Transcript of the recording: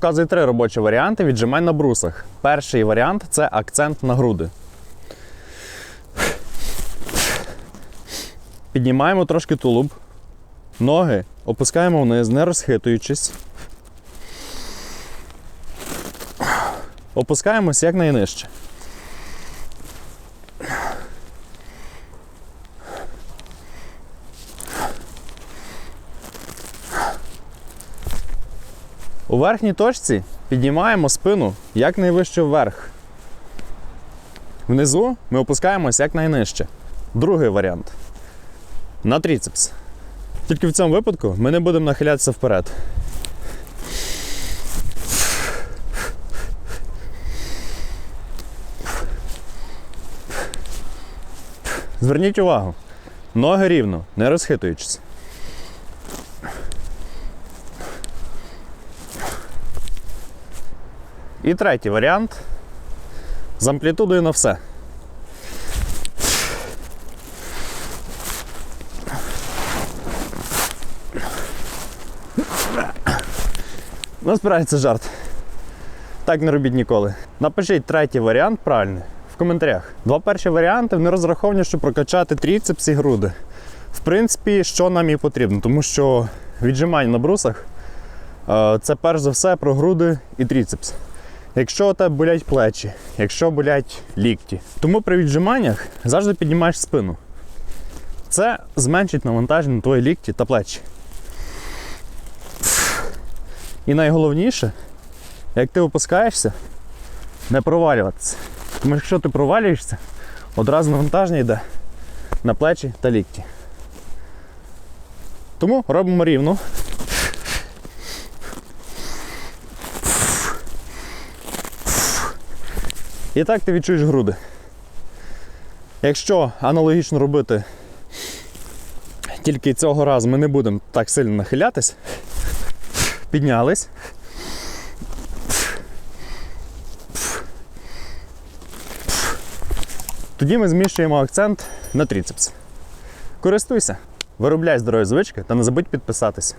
показую три робочі варіанти віджимань на брусах. Перший варіант це акцент на груди. Піднімаємо трошки тулуб. Ноги опускаємо вниз, не розхитуючись. Опускаємось якнайнижче. У верхній точці піднімаємо спину якнайвище вверх. Внизу ми опускаємось якнайнижче. Другий варіант. На тріцепс. Тільки в цьому випадку ми не будемо нахилятися вперед. Зверніть увагу. Ноги рівно, не розхитуючись. І третій варіант. З амплітудою на все. Ну, справді це жарт. Так не робіть ніколи. Напишіть третій варіант правильний в коментарях. Два перші варіанти вони розраховані, щоб прокачати тріцепс і груди. В принципі, що нам і потрібно, тому що віджимань на брусах е, це перш за все про груди і тріцепс. Якщо у тебе болять плечі, якщо болять лікті. Тому при віджиманнях завжди піднімаєш спину. Це зменшить навантаження на твої лікті та плечі. І найголовніше, як ти опускаєшся, не провалюватися. Тому що якщо ти провалюєшся, одразу навантаження йде на плечі та лікті. Тому робимо рівно. І так ти відчуєш груди. Якщо аналогічно робити, тільки цього разу ми не будемо так сильно нахилятись, піднялись. Тоді ми зміщуємо акцент на тріцепс. Користуйся, виробляй здорові звички та не забудь підписатись.